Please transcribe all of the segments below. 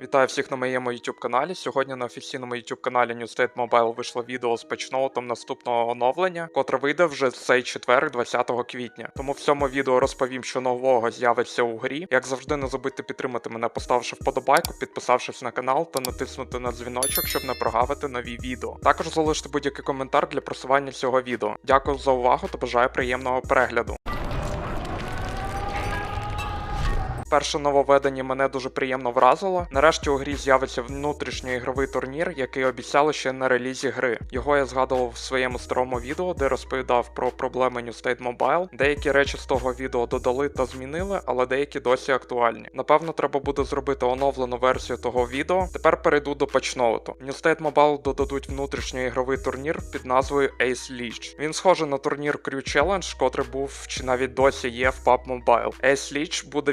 Вітаю всіх на моєму YouTube каналі. Сьогодні на офіційному YouTube каналі New State Mobile вийшло відео з патчноутом наступного оновлення, котре вийде вже цей четвер, 20 квітня. Тому в цьому відео розповім, що нового з'явиться у грі. Як завжди, не забудьте підтримати мене, поставивши вподобайку, підписавшись на канал та натиснути на дзвіночок, щоб не прогавити нові відео. Також залиште будь-який коментар для просування цього відео. Дякую за увагу та бажаю приємного перегляду. Перше нововведення мене дуже приємно вразило. Нарешті у грі з'явиться внутрішньоігровий турнір, який обіцяли ще на релізі гри. Його я згадував в своєму старому відео, де розповідав про проблеми New State Mobile. Деякі речі з того відео додали та змінили, але деякі досі актуальні. Напевно, треба буде зробити оновлену версію того відео. Тепер перейду до патчноуту. В New State Mobile додадуть внутрішньоігровий турнір під назвою Ace League. Він схожий на турнір Crew Challenge, котрий був чи навіть досі є в PUBG Mobile. Ace League буде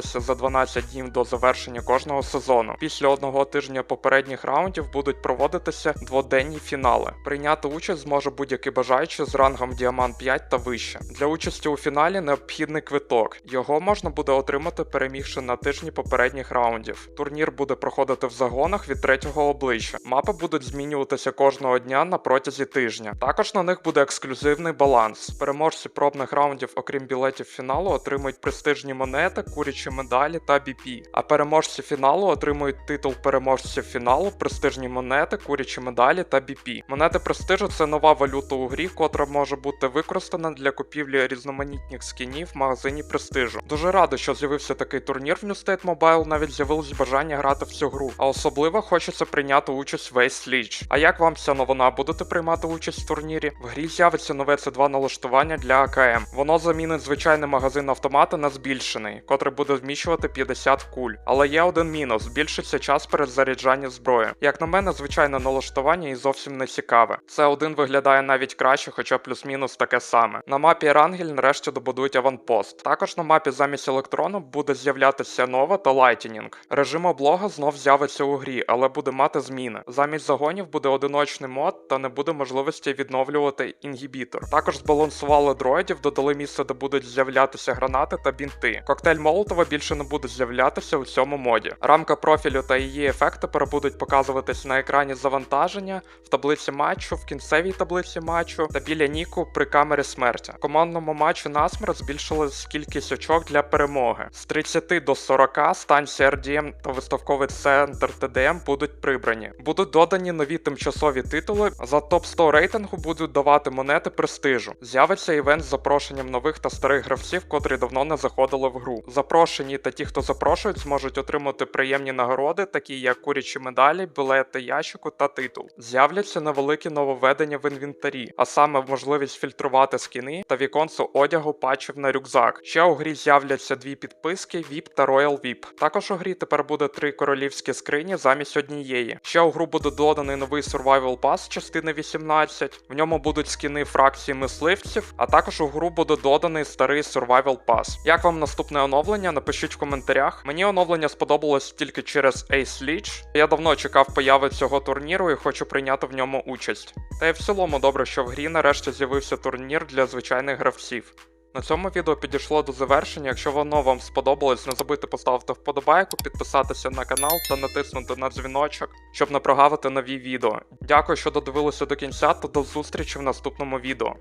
відкриватися за 12 днів до завершення кожного сезону. Після одного тижня попередніх раундів будуть проводитися дводенні фінали. Прийняти участь зможе будь-який бажаючий з рангом Діамант 5 та вище. Для участі у фіналі необхідний квиток. Його можна буде отримати, перемігши на тижні попередніх раундів. Турнір буде проходити в загонах від третього обличчя. Мапи будуть змінюватися кожного дня на протязі тижня. Також на них буде ексклюзивний баланс. Переможці пробних раундів, окрім білетів фіналу, отримують престижні монети, курячі медалі та BP. А переможці фіналу отримують титул переможців фіналу, престижні монети, курячі медалі та BP. Монети престижу це нова валюта у грі, котра може бути використана для купівлі різноманітних скінів в магазині престижу. Дуже радий, що з'явився такий турнір в New State Mobile, навіть з'явилось бажання грати в цю гру. А особливо хочеться прийняти участь в Ace League. А як вам ця новина? Будете приймати участь в турнірі? В грі з'явиться нове C2 налаштування для АКМ. Воно замінить звичайний магазин автомата на збільшений, котрий буде вміщувати 50 куль. Але є один мінус: збільшиться час перезаряджання зброї. Як на мене, звичайне налаштування і зовсім не цікаве. Це один виглядає навіть краще, хоча плюс-мінус таке саме. На мапі Рангель нарешті добудують аванпост. Також на мапі замість електрону буде з'являтися нова та лайтінінг. Режим облога знов з'явиться у грі, але буде мати зміни. Замість загонів буде одиночний мод та не буде можливості відновлювати інгібітор. Також збалансували дроїдів, додали місце, де будуть з'являтися гранати та бінти. Коктейль Молотова більше не буде з'являтися у цьому моді. Рамка профілю та її ефект тепер будуть показуватись на екрані завантаження, в таблиці матчу, в кінцевій таблиці матчу та біля Ніку при камері смерті. В командному матчі насмерть збільшилась кількість очок для перемоги. З 30 до 40 станції RDM та виставковий центр TDM будуть прибрані. Будуть додані нові тимчасові титули. За топ 100 рейтингу будуть давати монети престижу. З'явиться івент з запрошенням нових та старих гравців, котрі давно не заходили в гру. Запрошені та ті, хто запрошують, зможуть отримати приємні нагороди, такі як курячі медалі, білети ящику та титул. З'являться невеликі нововведення в інвентарі, а саме можливість фільтрувати скіни та віконце одягу патчів на рюкзак. Ще у грі з'являться дві підписки VIP та Royal VIP. Також у грі тепер буде три королівські скрині замість однієї. Ще у гру буде доданий новий Survival Pass частини 18. В ньому будуть скіни фракції мисливців, а також у гру буде доданий старий Survival Pass. Як вам наступне оновлення? Напишіть в коментарях. Мені оновлення сподобалось тільки через Ace League. Я давно чекав появи цього турніру і хочу прийняти в ньому участь. Та й в цілому добре, що в грі нарешті з'явився турнір для звичайних гравців. На цьому відео підійшло до завершення. Якщо воно вам сподобалось, не забудьте поставити вподобайку, підписатися на канал та натиснути на дзвіночок, щоб не прогавити нові відео. Дякую, що додивилися до кінця та до зустрічі в наступному відео.